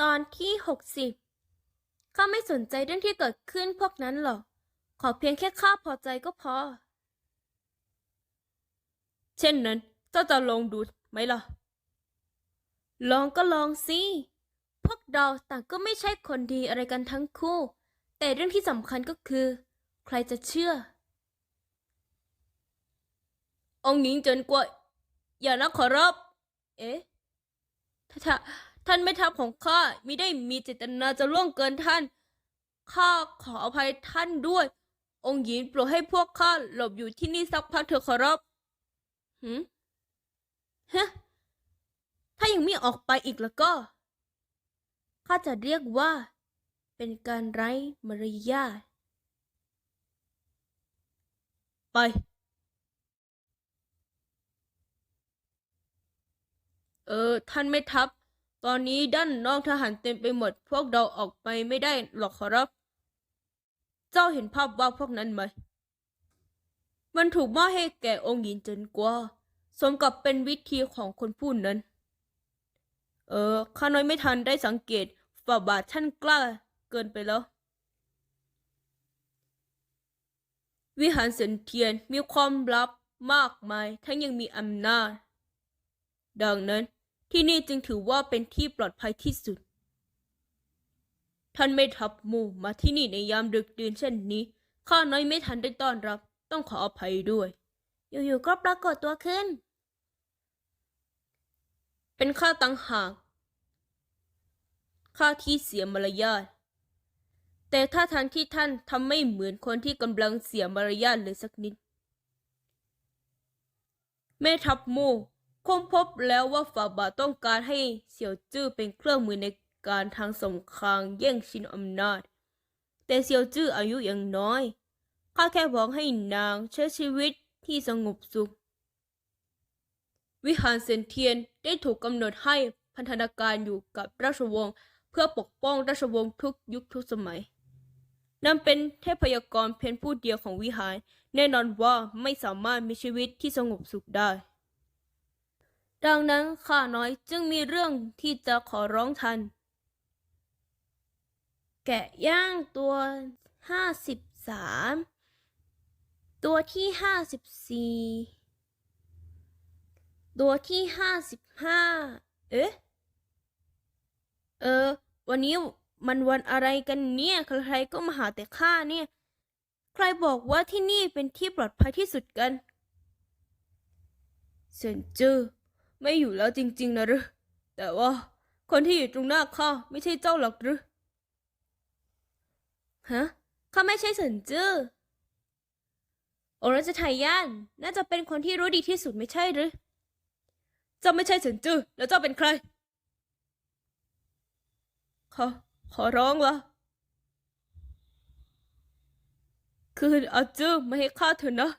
ตอนที่หกสิบข้าไม่สนใจเรื่องที่เกิดขึ้นพวกนั้นหรอก ขอเพียงแค่ข้าพอใจก็พอ เช่นนั้นเจ้าจะลองดูไหมล่ะ ลองก็ลองสิ พวกเราต่างก็ไม่ใช่คนดีอะไรกันทั้งคู่ แต่เรื่องที่สำคัญก็คือ ใครจะเชื่อ องหญิงเจินกวยอย่านะขอรับ เอ๊ะถ้าถ้า ท่านไม่ทัพของข้ามิได้มีเจตนาจะล่วงเกินท่าน ข้าขออภัยท่านด้วย องค์หญิงโปรดให้พวกข้าหลบอยู่ที่นี่สักพักเถอะขอรับหืมฮะ ถ้ายังไม่ออกไปอีกแล้วก็ ข้าจะเรียกว่า เป็นการไร้มารยาท ไปเออ ท่านไม่ทัพ ตอนนี้ด้านนอกทหารเต็มไปหมด พวกเราออกไปไม่ได้หรอกขอรับ เจ้าเห็นภาพว่าพวกนั้นไหม มันถูกมอบให้แก่องค์หญิงจนกว่า สมกับเป็นวิธีของคนผู้นั้น เออ ข้าน้อยไม่ทันได้สังเกตฝ่าบาทท่านกล้าเกินไปแล้ว วิหารเสินเทียนมีความลับมากมาย ทั้งยังมีอำนาจ ดังนั้น ที่นี่จึงถือว่าเป็นที่ปลอดภัยที่สุด ท่านไม่ทับหมู่มาที่นี่ในยามดึกดื่นเช่นนี้ ข้าน้อยไม่ทันได้ต้อนรับ ต้องขออภัยด้วย อยู่ๆก็ปรากฏตัวขึ้น เป็นข้าตังหากข้าที่เสียมารยาท แต่ถ้าทางที่ท่านทำไม่เหมือนคนที่กำลังเสียมารยาทเลยสักนิดแม่ทัพหมู่ คงพบแล้วว่าฝาบาทต้องการให้เสี่ยวจื้อเป็นเครื่องมือในการทางสงครามแย่งชิงอำนาจ แต่เสี่ยวจื้ออายุยังน้อย ข้าแค่บอกให้นางใช้ชีวิตที่สงบสุข วิหารเซนเทียนได้ถูกกำหนดให้พันธนาการอยู่กับราชวงศ์เพื่อปกป้องราชวงศ์ทุกยุคทุกสมัยนั่นเป็นเทพยากรเพียงผู้เดียวของวิหาร แน่นอนว่าไม่สามารถมีชีวิตที่สงบสุขได้ ดังนั้นข้าน้อยจึงมีเรื่องที่จะขอร้องท่าน แกะย่างตัวห้าสิบสามตัวที่ห้าสิบสี่ตัวที่ห้าสิบห้าเอ๊ะ เออ วันนี้มันวันอะไรกันเนี่ย ใครๆก็มาหาแต่ข้าเนี่ย ใครบอกว่าที่นี่เป็นที่ปลอดภัยที่สุดกันเซินจื้อ ไม่อยู่แล้วจริง ๆ นะหรือแต่ว่าคนที่อยู่ตรงหน้าข้าไม่ใช่เจ้าหรอกหรือฮะข้าไม่ใช่เซินจื้อโอรสไทยานน่าจะเป็นคนที่รู้ดีที่สุดไม่ใช่หรือเจ้าไม่ใช่เซินจื้อแล้วเจ้าเป็นใครขอขอร้องละคืออาจื้อไม่ให้ข้าเถอะนะ